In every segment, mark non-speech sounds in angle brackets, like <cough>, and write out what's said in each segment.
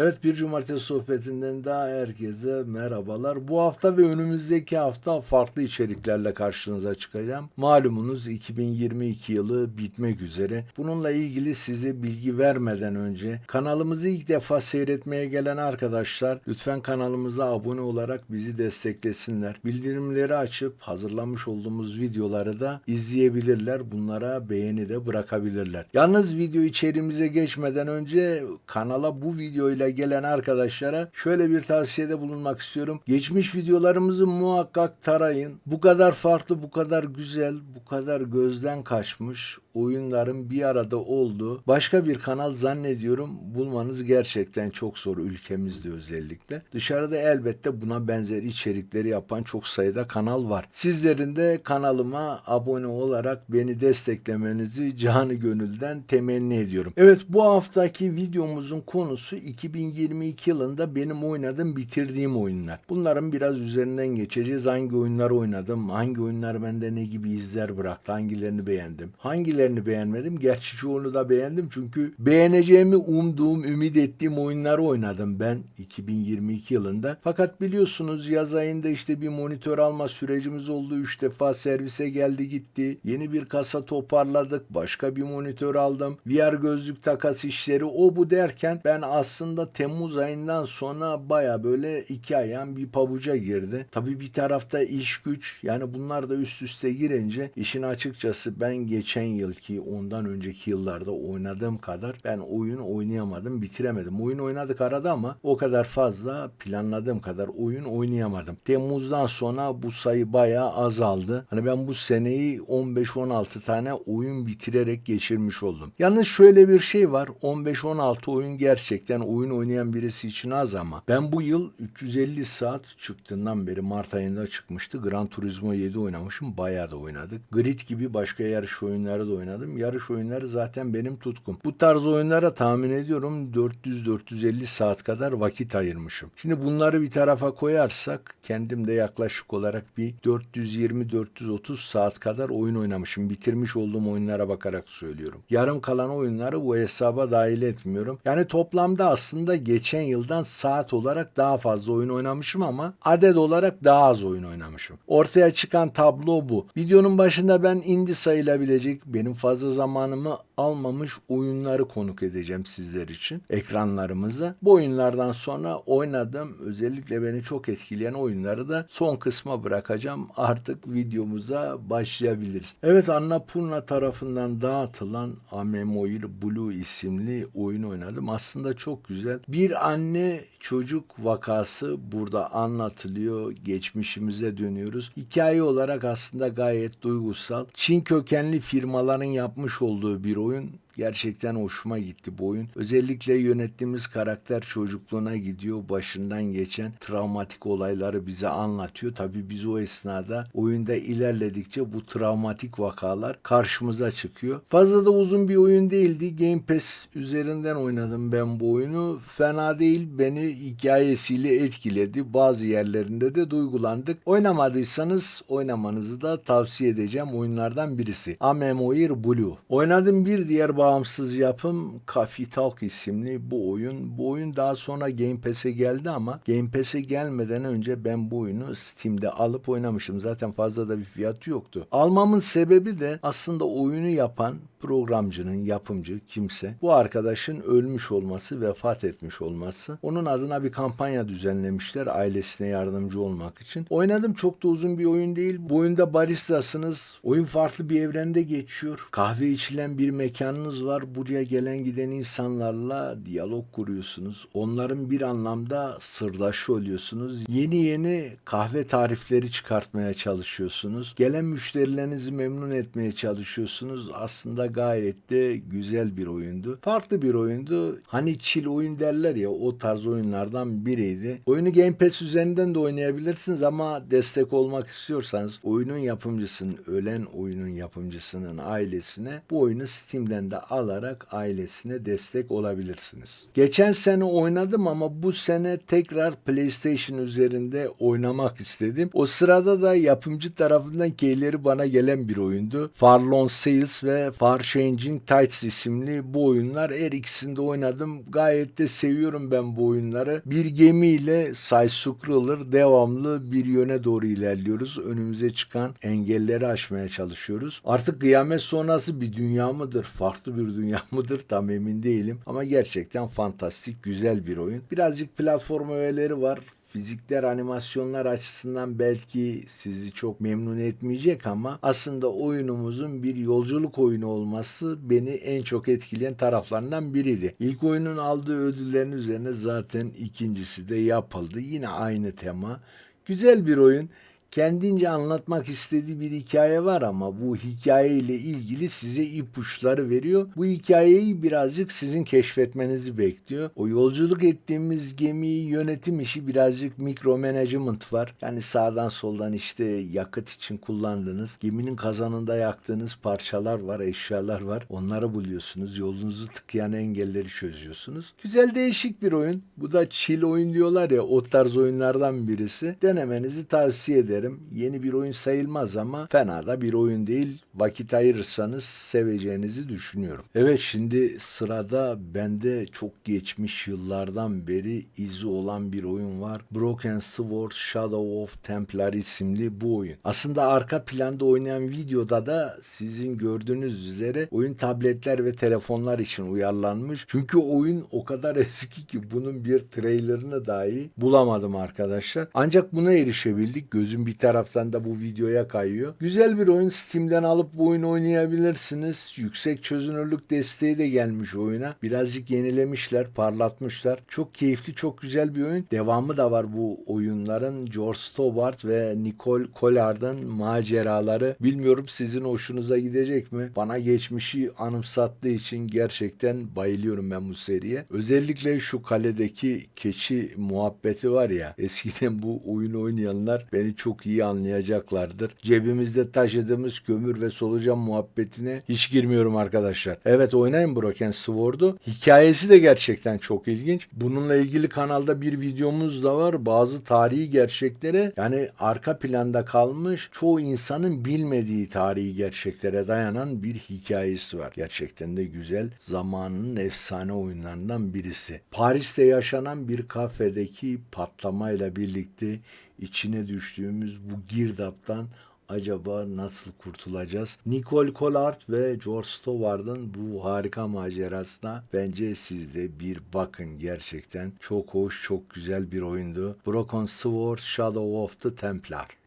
Evet bir cumartesi sohbetinden daha herkese merhabalar. Bu hafta ve önümüzdeki hafta farklı içeriklerle karşınıza çıkacağım. Malumunuz 2022 yılı bitmek üzere. Bununla ilgili size bilgi vermeden önce kanalımızı ilk defa seyretmeye gelen arkadaşlar lütfen kanalımıza abone olarak bizi desteklesinler. Bildirimleri açıp hazırlamış olduğumuz videoları da izleyebilirler. Bunlara beğeni de bırakabilirler. Yalnız video içeriğimize geçmeden önce kanala bu videoyla gelen arkadaşlara şöyle bir tavsiyede bulunmak istiyorum. Geçmiş videolarımızı muhakkak tarayın. Bu kadar farklı, bu kadar güzel, bu kadar gözden kaçmış oyunların bir arada olduğu başka bir kanal zannediyorum bulmanız gerçekten çok zor ülkemizde özellikle. Dışarıda elbette buna benzer içerikleri yapan çok sayıda kanal var. Sizlerin de kanalıma abone olarak beni desteklemenizi canı gönülden temenni ediyorum. Evet bu haftaki videomuzun konusu 2022 yılında benim oynadığım bitirdiğim oyunlar. Bunların biraz üzerinden geçeceğiz. Hangi oyunları oynadım, hangi oyunlar bende ne gibi izler bıraktı, hangilerini beğendim, hangilerini beğenmedim. Gerçi çoğunu da beğendim çünkü beğeneceğimi umduğum, ümit ettiğim oyunları oynadım ben 2022 yılında. Fakat biliyorsunuz yaz ayında işte bir monitör alma sürecimiz oldu. Üç defa servise geldi gitti. Yeni bir kasa toparladık. Başka bir monitör aldım. VR gözlük takas işleri o bu derken ben aslında Temmuz ayından sonra baya böyle iki ayağım bir pabuca girdi. Tabii bir tarafta iş güç yani bunlar da üst üste girince işin açıkçası ben geçen yılki ondan önceki yıllarda oynadığım kadar ben oyun oynayamadım bitiremedim. Oyun oynadık arada ama o kadar fazla planladığım kadar oyun oynayamadım. Temmuz'dan sonra bu sayı bayağı azaldı. Hani ben bu seneyi 15-16 tane oyun bitirerek geçirmiş oldum. Yalnız şöyle bir şey var. 15-16 oyun gerçekten oyun oynayan birisi için az ama ben bu yıl 350 saat çıktığından beri Mart ayında çıkmıştı. Gran Turismo 7 oynamışım. Bayağı da oynadık. Grid gibi başka yarış oyunları da oynadım. Yarış oyunları zaten benim tutkum. Bu tarz oyunlara tahmin ediyorum 400-450 saat kadar vakit ayırmışım. Şimdi bunları bir tarafa koyarsak kendim de yaklaşık olarak bir 420-430 saat kadar oyun oynamışım. Bitirmiş olduğum oyunlara bakarak söylüyorum. Yarım kalan oyunları bu hesaba dahil etmiyorum. Yani toplamda aslında geçen yıldan saat olarak daha fazla oyun oynamışım ama adet olarak daha az oyun oynamışım. Ortaya çıkan tablo bu. Videonun başında ben indie sayılabilecek benim fazla zamanımı almamış oyunları konuk edeceğim sizler için ekranlarımıza. Bu oyunlardan sonra oynadığım özellikle beni çok etkileyen oyunları da son kısma bırakacağım. Artık videomuza başlayabiliriz. Evet Annapurna tarafından dağıtılan Amemoir Blue isimli oyun oynadım. Aslında çok güzel. Bir anne çocuk vakası burada anlatılıyor. Geçmişimize dönüyoruz. Hikaye olarak aslında gayet duygusal. Çin kökenli firmaların yapmış olduğu bir oyun. Gerçekten hoşuma gitti bu oyun. Özellikle yönettiğimiz karakter çocukluğuna gidiyor. Başından geçen travmatik olayları bize anlatıyor. Tabii biz o esnada oyunda ilerledikçe bu travmatik vakalar karşımıza çıkıyor. Fazla da uzun bir oyun değildi. Game Pass üzerinden oynadım ben bu oyunu. Fena değil. Beni hikayesiyle etkiledi. Bazı yerlerinde de duygulandık. Oynamadıysanız oynamanızı da tavsiye edeceğim oyunlardan birisi. Amemoir Blue. Oynadım bir diğer bağımsız yapım Coffee Talk isimli bu oyun. Bu oyun daha sonra Game Pass'e geldi ama Game Pass'e gelmeden önce ben bu oyunu Steam'de alıp oynamışım. Zaten fazla da bir fiyatı yoktu. Almamın sebebi de aslında oyunu yapan programcının, yapımcı kimse bu arkadaşın ölmüş olması, vefat etmiş olması. Onun adına bir kampanya düzenlemişler ailesine yardımcı olmak için. Oynadım çok da uzun bir oyun değil. Bu oyunda baristasınız. Oyun farklı bir evrende geçiyor. Kahve içilen bir mekanınız var. Buraya gelen giden insanlarla diyalog kuruyorsunuz. Onların bir anlamda sırdaşı oluyorsunuz. Yeni yeni kahve tarifleri çıkartmaya çalışıyorsunuz. Gelen müşterilerinizi memnun etmeye çalışıyorsunuz. Aslında gayet de güzel bir oyundu. Farklı bir oyundu. Hani chill oyun derler ya o tarz oyunlardan biriydi. Oyunu Game Pass üzerinden de oynayabilirsiniz ama destek olmak istiyorsanız oyunun yapımcısının, ölen oyunun yapımcısının ailesine bu oyunu Steam'den de alarak ailesine destek olabilirsiniz. Geçen sene oynadım ama bu sene tekrar PlayStation üzerinde oynamak istedim. O sırada da yapımcı tarafından keyleri bana gelen bir oyundu. Farlon Sales ve Far Changing Tides isimli bu oyunlar her ikisinde oynadım. Gayet de seviyorum ben bu oyunları. Bir gemiyle Scroller devamlı bir yöne doğru ilerliyoruz. Önümüze çıkan engelleri aşmaya çalışıyoruz. Artık kıyamet sonrası bir dünya mıdır? Farklı bir dünya <laughs> mıdır? Tam emin değilim. Ama gerçekten fantastik, güzel bir oyun. Birazcık platform öğeleri var fizikler, animasyonlar açısından belki sizi çok memnun etmeyecek ama aslında oyunumuzun bir yolculuk oyunu olması beni en çok etkileyen taraflarından biriydi. İlk oyunun aldığı ödüllerin üzerine zaten ikincisi de yapıldı. Yine aynı tema. Güzel bir oyun kendince anlatmak istediği bir hikaye var ama bu hikaye ile ilgili size ipuçları veriyor. Bu hikayeyi birazcık sizin keşfetmenizi bekliyor. O yolculuk ettiğimiz gemiyi yönetim işi birazcık mikro management var. Yani sağdan soldan işte yakıt için kullandığınız, geminin kazanında yaktığınız parçalar var, eşyalar var. Onları buluyorsunuz. Yolunuzu tıkayan engelleri çözüyorsunuz. Güzel değişik bir oyun. Bu da chill oyun diyorlar ya o tarz oyunlardan birisi. Denemenizi tavsiye ederim ederim. Yeni bir oyun sayılmaz ama fena da bir oyun değil. Vakit ayırırsanız seveceğinizi düşünüyorum. Evet şimdi sırada bende çok geçmiş yıllardan beri izi olan bir oyun var. Broken Sword Shadow of Templar isimli bu oyun. Aslında arka planda oynayan videoda da sizin gördüğünüz üzere oyun tabletler ve telefonlar için uyarlanmış. Çünkü oyun o kadar <laughs> eski ki bunun bir trailerını dahi bulamadım arkadaşlar. Ancak buna erişebildik. Gözüm bir taraftan da bu videoya kayıyor. Güzel bir oyun Steam'den alıp bu oyunu oynayabilirsiniz. Yüksek çözünürlük desteği de gelmiş oyuna. Birazcık yenilemişler, parlatmışlar. Çok keyifli, çok güzel bir oyun. Devamı da var bu oyunların. George Stobart ve Nicole Collard'ın maceraları. Bilmiyorum sizin hoşunuza gidecek mi? Bana geçmişi anımsattığı için gerçekten bayılıyorum ben bu seriye. Özellikle şu kaledeki keçi muhabbeti var ya. <laughs> Eskiden bu oyunu oynayanlar beni çok iyi anlayacaklardır. Cebimizde taşıdığımız kömür ve solucan muhabbetine hiç girmiyorum arkadaşlar. Evet oynayın Broken Sword'u. Hikayesi de gerçekten çok ilginç. Bununla ilgili kanalda bir videomuz da var. Bazı tarihi gerçeklere yani arka planda kalmış çoğu insanın bilmediği tarihi gerçeklere dayanan bir hikayesi var. Gerçekten de güzel. Zamanının efsane oyunlarından birisi. Paris'te yaşanan bir kafedeki patlamayla birlikte içine düştüğümüz bu girdaptan acaba nasıl kurtulacağız? Nicole Collard ve George Steward'ın bu harika macerasına bence siz de bir bakın. Gerçekten çok hoş, çok güzel bir oyundu. Broken Sword Shadow of the Templar.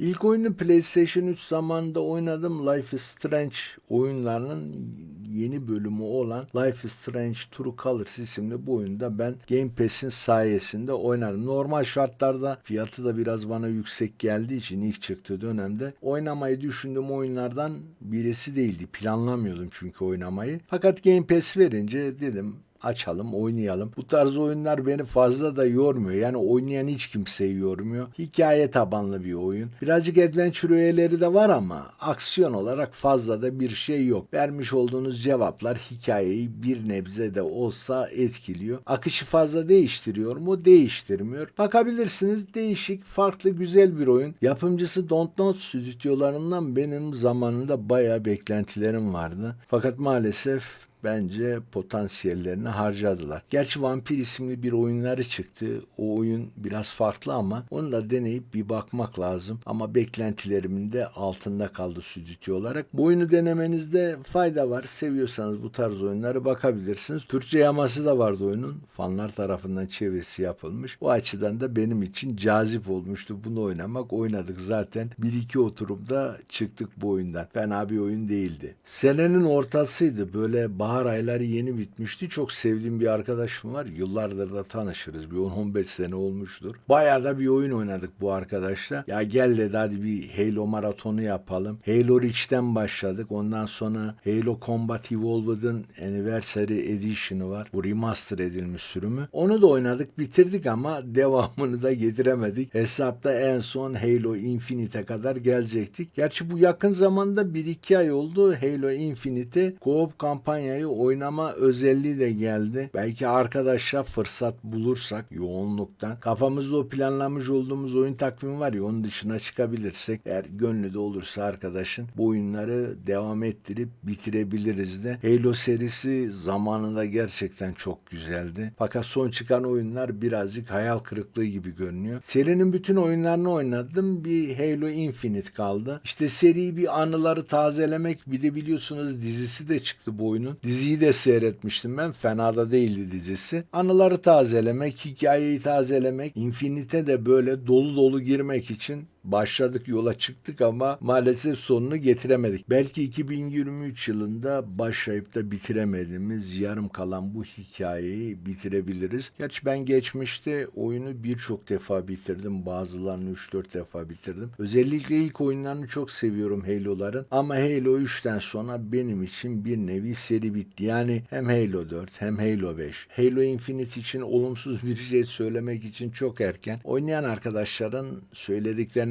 İlk oyunu PlayStation 3 zamanında oynadım. Life is Strange oyunlarının yeni bölümü olan Life is Strange True Colors isimli bu oyunda ben Game Pass'in sayesinde oynadım. Normal şartlarda fiyatı da biraz bana yüksek geldiği için ilk çıktığı dönemde oynamayı düşündüğüm oyunlardan birisi değildi. Planlamıyordum çünkü oynamayı. Fakat Game Pass verince dedim açalım, oynayalım. Bu tarz oyunlar beni fazla da yormuyor. Yani oynayan hiç kimseyi yormuyor. Hikaye tabanlı bir oyun. Birazcık adventure öğeleri de var ama aksiyon olarak fazla da bir şey yok. Vermiş olduğunuz cevaplar hikayeyi bir nebze de olsa etkiliyor. Akışı fazla değiştiriyor mu? Değiştirmiyor. Bakabilirsiniz değişik, farklı, güzel bir oyun. Yapımcısı Don't Not stüdyolarından benim zamanında bayağı beklentilerim vardı. Fakat maalesef bence potansiyellerini harcadılar. Gerçi Vampir isimli bir oyunları çıktı. O oyun biraz farklı ama onu da deneyip bir bakmak lazım. Ama beklentilerimin de altında kaldı stüdyo olarak. Bu oyunu denemenizde fayda var. Seviyorsanız bu tarz oyunları bakabilirsiniz. Türkçe yaması da vardı oyunun. Fanlar tarafından çevirisi yapılmış. O açıdan da benim için cazip olmuştu bunu oynamak. Oynadık zaten. Bir iki oturumda çıktık bu oyundan. Fena bir oyun değildi. Senenin ortasıydı. Böyle bahar ayları yeni bitmişti. Çok sevdiğim bir arkadaşım var. Yıllardır da tanışırız. Bir 10-15 sene olmuştur. Bayağı da bir oyun oynadık bu arkadaşla. Ya gel dedi hadi bir Halo maratonu yapalım. Halo Reach'ten başladık. Ondan sonra Halo Combat Evolved'ın Anniversary Edition'ı var. Bu remaster edilmiş sürümü. Onu da oynadık bitirdik ama devamını da getiremedik. Hesapta en son Halo Infinite'e kadar gelecektik. Gerçi bu yakın zamanda 1-2 ay oldu. Halo Infinite co-op kampanyayı oynamayı oynama özelliği de geldi. Belki arkadaşlar fırsat bulursak yoğunluktan kafamızda o planlamış olduğumuz oyun takvimi var ya onun dışına çıkabilirsek eğer gönlü de olursa arkadaşın bu oyunları devam ettirip bitirebiliriz de. Halo serisi zamanında gerçekten çok güzeldi. Fakat son çıkan oyunlar birazcık hayal kırıklığı gibi görünüyor. Serinin bütün oyunlarını oynadım. Bir Halo Infinite kaldı. İşte seri bir anıları tazelemek bir de biliyorsunuz dizisi de çıktı bu oyunun. Diziyi de seyretmiştim ben. Fena da değildi dizisi. Anıları tazelemek, hikayeyi tazelemek, Infinite'e de böyle dolu dolu girmek için başladık yola çıktık ama maalesef sonunu getiremedik. Belki 2023 yılında başlayıp da bitiremediğimiz yarım kalan bu hikayeyi bitirebiliriz. Gerçi ben geçmişte oyunu birçok defa bitirdim. Bazılarını 3-4 defa bitirdim. Özellikle ilk oyunlarını çok seviyorum Halo'ların. Ama Halo 3'ten sonra benim için bir nevi seri bitti. Yani hem Halo 4 hem Halo 5. Halo Infinite için olumsuz bir şey söylemek için çok erken. Oynayan arkadaşların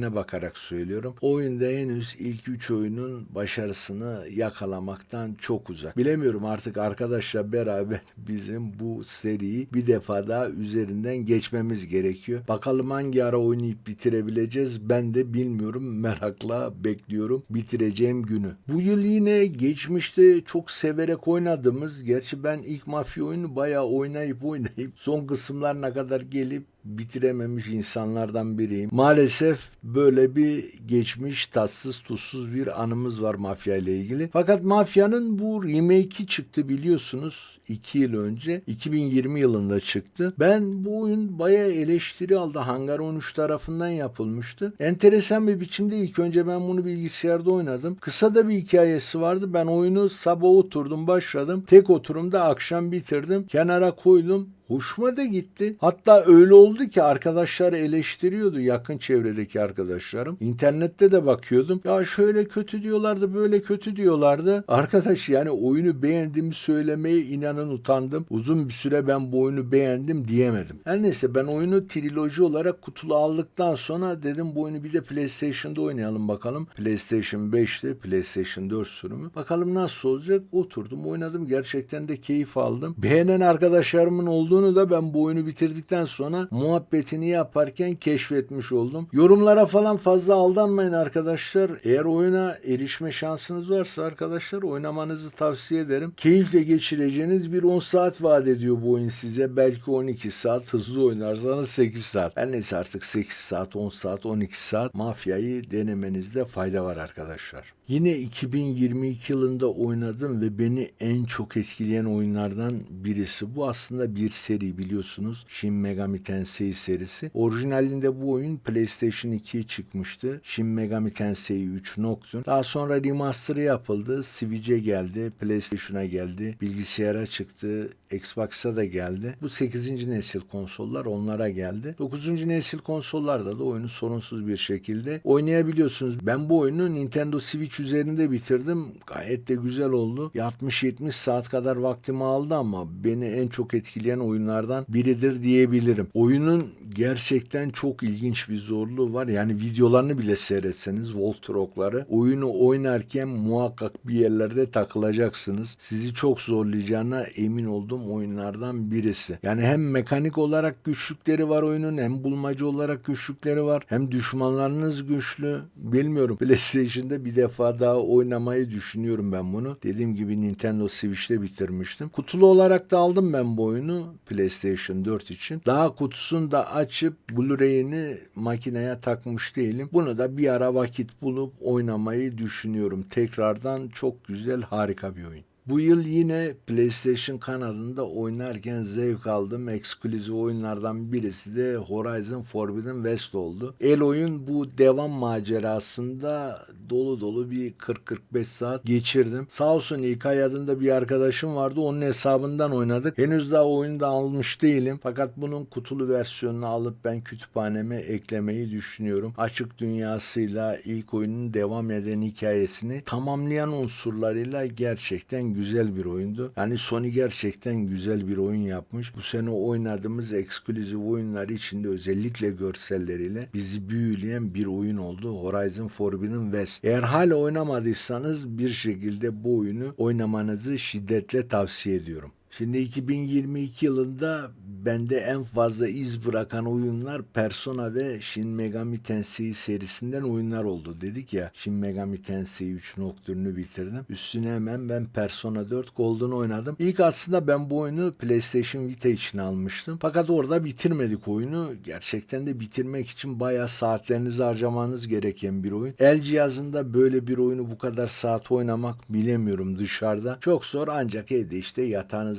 söylediklerine bakarak söylüyorum. Oyunda henüz ilk 3 oyunun başarısını yakalamaktan çok uzak. Bilemiyorum artık arkadaşla beraber <laughs> bizim bu seriyi bir defa daha üzerinden geçmemiz gerekiyor. Bakalım hangi ara oynayıp bitirebileceğiz ben de bilmiyorum. Merakla bekliyorum bitireceğim günü. Bu yıl yine geçmişte çok severek oynadığımız, gerçi ben ilk mafya oyunu bayağı oynayıp oynayıp son kısımlarına kadar gelip bitirememiş insanlardan biriyim. Maalesef böyle bir geçmiş tatsız tuzsuz bir anımız var mafya ile ilgili. Fakat mafyanın bu remake'i çıktı biliyorsunuz 2 yıl önce 2020 yılında çıktı. Ben bu oyun bayağı eleştiri aldı. Hangar 13 tarafından yapılmıştı. Enteresan bir biçimde ilk önce ben bunu bilgisayarda oynadım. Kısa da bir hikayesi vardı. Ben oyunu sabah oturdum başladım. Tek oturumda akşam bitirdim. Kenara koydum. Hoşuma da gitti. Hatta öyle oldu ki arkadaşlar eleştiriyordu yakın çevredeki arkadaşlarım. İnternette de bakıyordum. Ya şöyle kötü diyorlardı, böyle kötü diyorlardı. Arkadaş yani oyunu beğendiğimi söylemeye inanın utandım. Uzun bir süre ben bu oyunu beğendim diyemedim. Her neyse ben oyunu triloji olarak kutulu aldıktan sonra dedim bu oyunu bir de PlayStation'da oynayalım bakalım. PlayStation 5'te PlayStation 4 sürümü. Bakalım nasıl olacak? Oturdum oynadım. Gerçekten de keyif aldım. Beğenen arkadaşlarımın olduğu olduğunu da ben bu oyunu bitirdikten sonra muhabbetini yaparken keşfetmiş oldum. Yorumlara falan fazla aldanmayın arkadaşlar. Eğer oyuna erişme şansınız varsa arkadaşlar oynamanızı tavsiye ederim. Keyifle geçireceğiniz bir 10 saat vaat ediyor bu oyun size. Belki 12 saat hızlı oynarsanız 8 saat. Her neyse artık 8 saat, 10 saat, 12 saat mafyayı denemenizde fayda var arkadaşlar. Yine 2022 yılında oynadım ve beni en çok etkileyen oyunlardan birisi. Bu aslında bir seri biliyorsunuz. Shin Megami Tensei serisi. Orijinalinde bu oyun PlayStation 2'ye çıkmıştı. Shin Megami Tensei 3 Nocturne. Daha sonra remaster'ı yapıldı. Switch'e geldi. PlayStation'a geldi. Bilgisayara çıktı. Xbox'a da geldi. Bu 8. nesil konsollar onlara geldi. 9. nesil konsollarda da oyunu sorunsuz bir şekilde oynayabiliyorsunuz. Ben bu oyunu Nintendo Switch üzerinde bitirdim. Gayet de güzel oldu. 60-70 saat kadar vaktimi aldı ama beni en çok etkileyen oyunlardan biridir diyebilirim. Oyunun gerçekten çok ilginç bir zorluğu var. Yani videolarını bile seyretseniz Voltrok'ları oyunu oynarken muhakkak bir yerlerde takılacaksınız. Sizi çok zorlayacağına emin olduğum oyunlardan birisi. Yani hem mekanik olarak güçlükleri var oyunun hem bulmaca olarak güçlükleri var. Hem düşmanlarınız güçlü. Bilmiyorum. PlayStation'da bir defa daha oynamayı düşünüyorum ben bunu. Dediğim gibi Nintendo Switch'te bitirmiştim. Kutulu olarak da aldım ben bu oyunu PlayStation 4 için. Daha kutusunu da açıp Blu-ray'ini makineye takmış değilim. Bunu da bir ara vakit bulup oynamayı düşünüyorum. Tekrardan çok güzel, harika bir oyun. Bu yıl yine PlayStation kanalında oynarken zevk aldığım ekskluzif oyunlardan birisi de Horizon Forbidden West oldu. El oyun bu devam macerasında dolu dolu bir 40-45 saat geçirdim. Sağ olsun İlkay adında bir arkadaşım vardı. Onun hesabından oynadık. Henüz daha oyunu da almış değilim. Fakat bunun kutulu versiyonunu alıp ben kütüphaneme eklemeyi düşünüyorum. Açık dünyasıyla ilk oyunun devam eden hikayesini tamamlayan unsurlarıyla gerçekten güzel güzel bir oyundu. Yani Sony gerçekten güzel bir oyun yapmış. Bu sene oynadığımız ekskluzif oyunlar içinde özellikle görselleriyle bizi büyüleyen bir oyun oldu. Horizon Forbidden West. Eğer hala oynamadıysanız bir şekilde bu oyunu oynamanızı şiddetle tavsiye ediyorum. Şimdi 2022 yılında bende en fazla iz bırakan oyunlar Persona ve Shin Megami Tensei serisinden oyunlar oldu. Dedik ya Shin Megami Tensei 3 Nocturne'ü bitirdim. Üstüne hemen ben Persona 4 Golden oynadım. İlk aslında ben bu oyunu PlayStation Vita için almıştım. Fakat orada bitirmedik oyunu. Gerçekten de bitirmek için bayağı saatlerinizi harcamanız gereken bir oyun. El cihazında böyle bir oyunu bu kadar saat oynamak bilemiyorum dışarıda. Çok zor ancak evde işte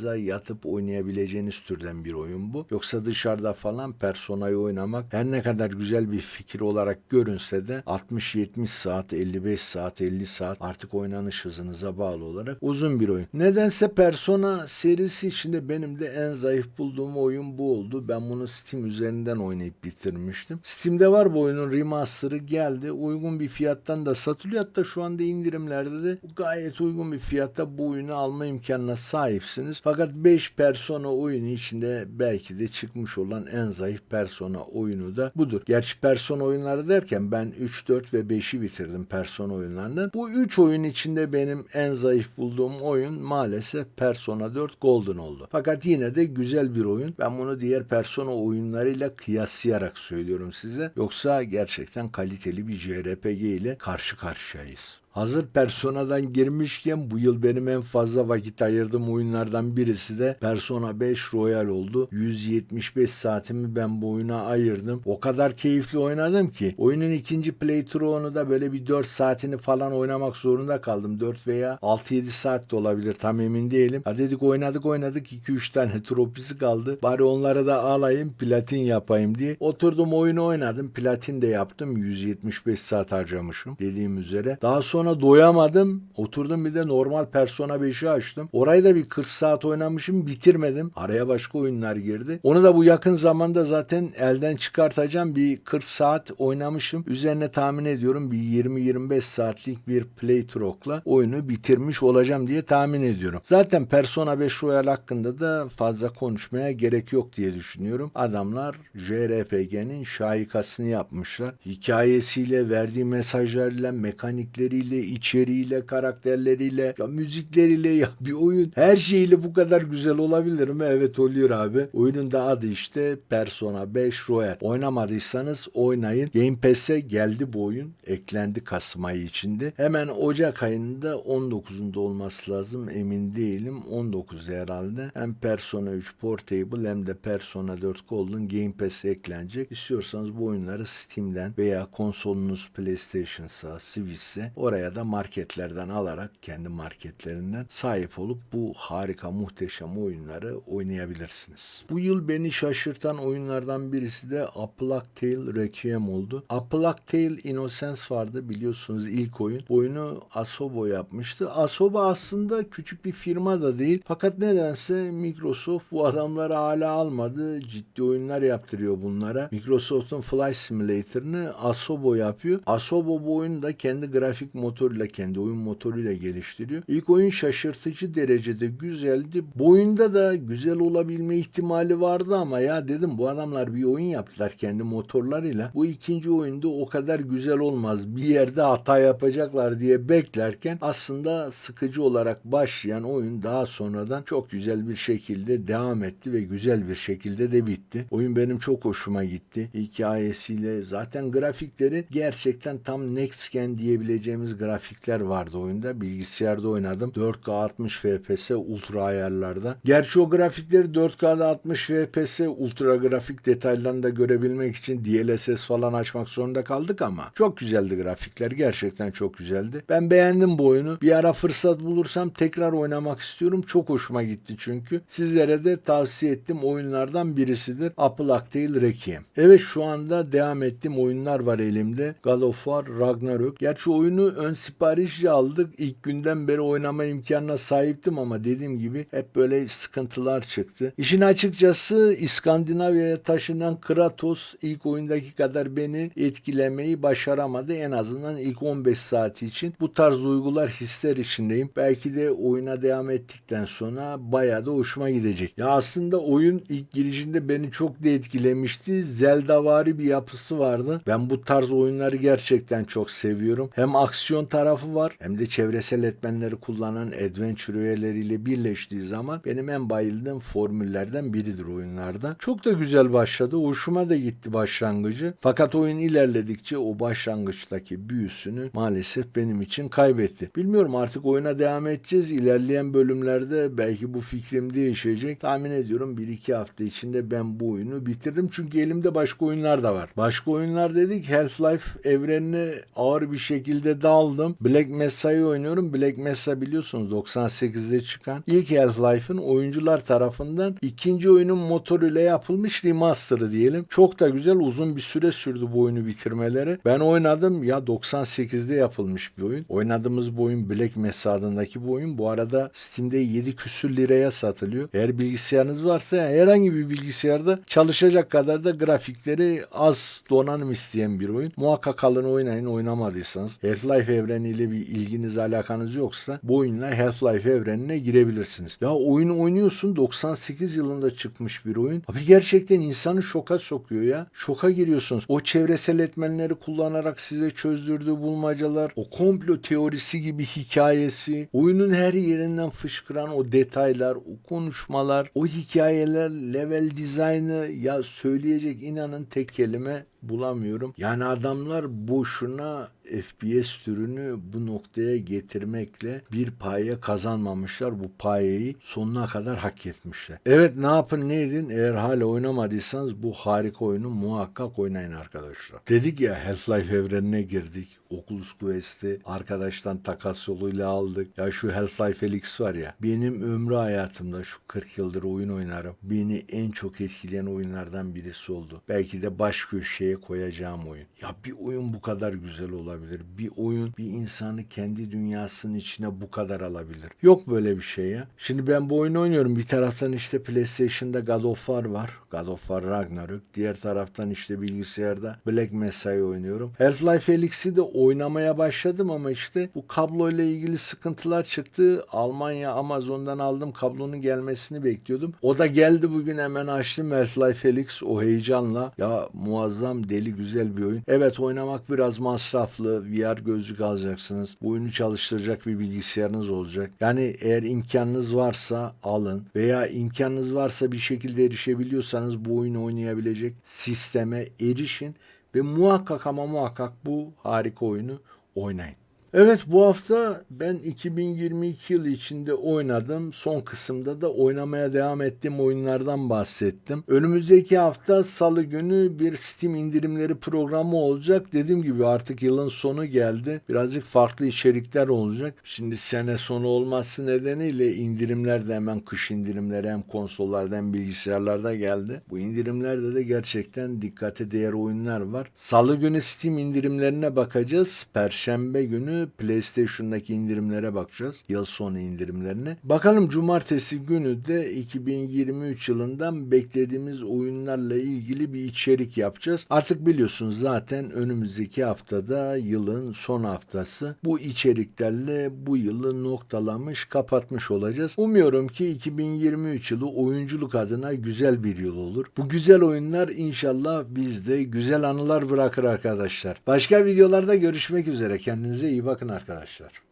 yatağınıza yatıp oynayabileceğiniz türden bir oyun bu. Yoksa dışarıda falan Persona'yı oynamak her ne kadar güzel bir fikir olarak görünse de 60-70 saat, 55 saat, 50 saat artık oynanış hızınıza bağlı olarak uzun bir oyun. Nedense Persona serisi içinde benim de en zayıf bulduğum oyun bu oldu. Ben bunu Steam üzerinden oynayıp bitirmiştim. Steam'de var bu oyunun remaster'ı geldi. Uygun bir fiyattan da satılıyor. Hatta şu anda indirimlerde de gayet uygun bir fiyatta bu oyunu alma imkanına sahipsiniz. Fakat 5 Persona oyunu içinde belki de çıkmış olan en zayıf Persona oyunu da budur. Gerçi Persona oyunları derken ben 3, 4 ve 5'i bitirdim Persona oyunlarından. Bu 3 oyun içinde benim en zayıf bulduğum oyun maalesef Persona 4 Golden oldu. Fakat yine de güzel bir oyun. Ben bunu diğer Persona oyunlarıyla kıyaslayarak söylüyorum size. Yoksa gerçekten kaliteli bir JRPG ile karşı karşıyayız. Hazır Persona'dan girmişken bu yıl benim en fazla vakit ayırdığım oyunlardan birisi de Persona 5 Royal oldu. 175 saatimi ben bu oyuna ayırdım. O kadar keyifli oynadım ki oyunun ikinci playthrough'unu da böyle bir 4 saatini falan oynamak zorunda kaldım. 4 veya 6-7 saat de olabilir tam emin değilim. Ha dedik oynadık oynadık 2-3 tane <laughs> tropisi kaldı. Bari onları da alayım platin yapayım diye. Oturdum oyunu oynadım. Platin de yaptım. 175 saat harcamışım dediğim üzere. Daha sonra sonra doyamadım. Oturdum bir de normal Persona 5'i açtım. Orayı da bir 40 saat oynamışım bitirmedim. Araya başka oyunlar girdi. Onu da bu yakın zamanda zaten elden çıkartacağım. Bir 40 saat oynamışım. Üzerine tahmin ediyorum bir 20-25 saatlik bir playthrough'la oyunu bitirmiş olacağım diye tahmin ediyorum. Zaten Persona 5 Royal hakkında da fazla konuşmaya gerek yok diye düşünüyorum. Adamlar JRPG'nin şahikasını yapmışlar. Hikayesiyle, verdiği mesajlarıyla, mekanikleriyle, içeriğiyle, karakterleriyle, ya müzikleriyle <laughs> ya bir oyun her şeyiyle bu kadar güzel olabilir mi? Evet oluyor abi. Oyunun da adı işte Persona 5 Royal. Oynamadıysanız oynayın. Game Pass'e geldi bu oyun. Eklendi Kasım ayı içinde. Hemen Ocak ayında 19'unda olması lazım. Emin değilim. 19 herhalde. Hem Persona 3 Portable hem de Persona 4 Golden Game Pass'e eklenecek. İstiyorsanız bu oyunları Steam'den veya konsolunuz PlayStation'sa, Switch'se oraya da marketlerden alarak kendi marketlerinden sahip olup bu harika muhteşem oyunları oynayabilirsiniz. Bu yıl beni şaşırtan oyunlardan birisi de A Plague Tale Requiem oldu. A Plague Tale Innocence vardı biliyorsunuz ilk oyun. Bu oyunu Asobo yapmıştı. Asobo aslında küçük bir firma da değil. Fakat nedense Microsoft bu adamları hala almadı. Ciddi oyunlar yaptırıyor bunlara. Microsoft'un Flight Simulator'ını Asobo yapıyor. Asobo bu oyunu da kendi grafik motoruyla, kendi oyun motoruyla geliştiriyor. İlk oyun şaşırtıcı derecede güzeldi. Bu oyunda da güzel olabilme ihtimali vardı ama ya dedim bu adamlar bir oyun yaptılar kendi motorlarıyla. Bu ikinci oyunda o kadar güzel olmaz. Bir yerde hata yapacaklar diye beklerken aslında sıkıcı olarak başlayan oyun daha sonradan çok güzel bir şekilde devam etti ve güzel bir şekilde de bitti. Oyun benim çok hoşuma gitti. Hikayesiyle zaten grafikleri gerçekten tam next gen diyebileceğimiz grafikler vardı oyunda. Bilgisayarda oynadım. 4K 60 FPS ultra ayarlarda. Gerçi o grafikleri 4K'da 60 FPS ultra grafik detaylarını da görebilmek için DLSS falan açmak zorunda kaldık ama çok güzeldi grafikler. Gerçekten çok güzeldi. Ben beğendim bu oyunu. Bir ara fırsat bulursam tekrar oynamak istiyorum. Çok hoşuma gitti çünkü. Sizlere de tavsiye ettim oyunlardan birisidir. A Plague Tale Requiem. Evet şu anda devam ettiğim oyunlar var elimde. God of War Ragnarök. Gerçi oyunu ön ön siparişi aldık. İlk günden beri oynama imkanına sahiptim ama dediğim gibi hep böyle sıkıntılar çıktı. İşin açıkçası İskandinavya'ya taşınan Kratos ilk oyundaki kadar beni etkilemeyi başaramadı. En azından ilk 15 saati için bu tarz duygular, hisler içindeyim. Belki de oyuna devam ettikten sonra bayağı da hoşuma gidecek. Ya aslında oyun ilk girişinde beni çok da etkilemişti. Zeldavari bir yapısı vardı. Ben bu tarz oyunları gerçekten çok seviyorum. Hem aksiyon tarafı var hem de çevresel etmenleri kullanan adventure üyeleriyle birleştiği zaman benim en bayıldığım formüllerden biridir oyunlarda. Çok da güzel başladı. Hoşuma da gitti başlangıcı. Fakat oyun ilerledikçe o başlangıçtaki büyüsünü maalesef benim için kaybetti. Bilmiyorum artık oyuna devam edeceğiz. İlerleyen bölümlerde belki bu fikrim değişecek. Tahmin ediyorum 1-2 hafta içinde ben bu oyunu bitirdim. Çünkü elimde başka oyunlar da var. Başka oyunlar dedik Half-Life evrenine ağır bir şekilde daldım. Black Mesa'yı oynuyorum. Black Mesa biliyorsunuz 98'de çıkan ilk Half-Life'ın oyuncular tarafından ikinci oyunun motoruyla yapılmış remaster'ı diyelim. Çok da güzel uzun bir süre sürdü bu oyunu bitirmeleri. Ben oynadım ya 98'de yapılmış bir oyun. Oynadığımız bu oyun Black Mesa adındaki bu oyun. Bu arada Steam'de 7 küsür liraya satılıyor. Eğer bilgisayarınız varsa herhangi bir bilgisayarda çalışacak kadar da grafikleri az donanım isteyen bir oyun. Muhakkak alın oynayın oynamadıysanız. Half-Life evreniyle bir ilginiz alakanız yoksa bu oyunla Half-Life evrenine girebilirsiniz. Ya oyunu oynuyorsun 98 yılında çıkmış bir oyun. Abi gerçekten insanı şoka sokuyor ya. Şoka giriyorsunuz. O çevresel etmenleri kullanarak size çözdürdüğü bulmacalar, o komplo teorisi gibi hikayesi, oyunun her yerinden fışkıran o detaylar, o konuşmalar, o hikayeler, level dizaynı ya söyleyecek inanın tek kelime bulamıyorum. Yani adamlar boşuna FPS türünü bu noktaya getirmekle bir paye kazanmamışlar. Bu payeyi sonuna kadar hak etmişler. Evet ne yapın ne edin eğer hala oynamadıysanız bu harika oyunu muhakkak oynayın arkadaşlar. Dedik ya Half-Life evrenine girdik. Oculus Quest'i arkadaştan takas yoluyla aldık. Ya şu Half-Life Felix var ya benim ömrü hayatımda şu 40 yıldır oyun oynarım. Beni en çok etkileyen oyunlardan birisi oldu. Belki de baş köşeye koyacağım oyun. Ya bir oyun bu kadar güzel olabilir. Bir oyun bir insanı kendi dünyasının içine bu kadar alabilir. Yok böyle bir şey ya. Şimdi ben bu oyunu oynuyorum. Bir taraftan işte PlayStation'da God of War var. God of War Ragnarök. Diğer taraftan işte bilgisayarda Black Mesa'yı oynuyorum. Half-Life Felix'i de oynamaya başladım ama işte bu kablo ile ilgili sıkıntılar çıktı. Almanya Amazon'dan aldım kablonun gelmesini bekliyordum. O da geldi bugün hemen açtım Half-Life Felix o heyecanla. Ya muazzam deli güzel bir oyun. Evet oynamak biraz masraflı. VR gözlük alacaksınız. Bu oyunu çalıştıracak bir bilgisayarınız olacak. Yani eğer imkanınız varsa alın veya imkanınız varsa bir şekilde erişebiliyorsanız bu oyunu oynayabilecek sisteme erişin ve muhakkak ama muhakkak bu harika oyunu oynayın. Evet bu hafta ben 2022 yılı içinde oynadım. Son kısımda da oynamaya devam ettiğim oyunlardan bahsettim. Önümüzdeki hafta salı günü bir Steam indirimleri programı olacak. Dediğim gibi artık yılın sonu geldi. Birazcık farklı içerikler olacak. Şimdi sene sonu olması nedeniyle indirimler de hemen kış indirimleri hem konsollarda hem bilgisayarlarda geldi. Bu indirimlerde de gerçekten dikkate değer oyunlar var. Salı günü Steam indirimlerine bakacağız. Perşembe günü PlayStation'daki indirimlere bakacağız. Yıl sonu indirimlerine. Bakalım cumartesi günü de 2023 yılından beklediğimiz oyunlarla ilgili bir içerik yapacağız. Artık biliyorsunuz zaten önümüzdeki haftada yılın son haftası. Bu içeriklerle bu yılı noktalamış, kapatmış olacağız. Umuyorum ki 2023 yılı oyunculuk adına güzel bir yıl olur. Bu güzel oyunlar inşallah bizde güzel anılar bırakır arkadaşlar. Başka videolarda görüşmek üzere. Kendinize iyi bakın arkadaşlar.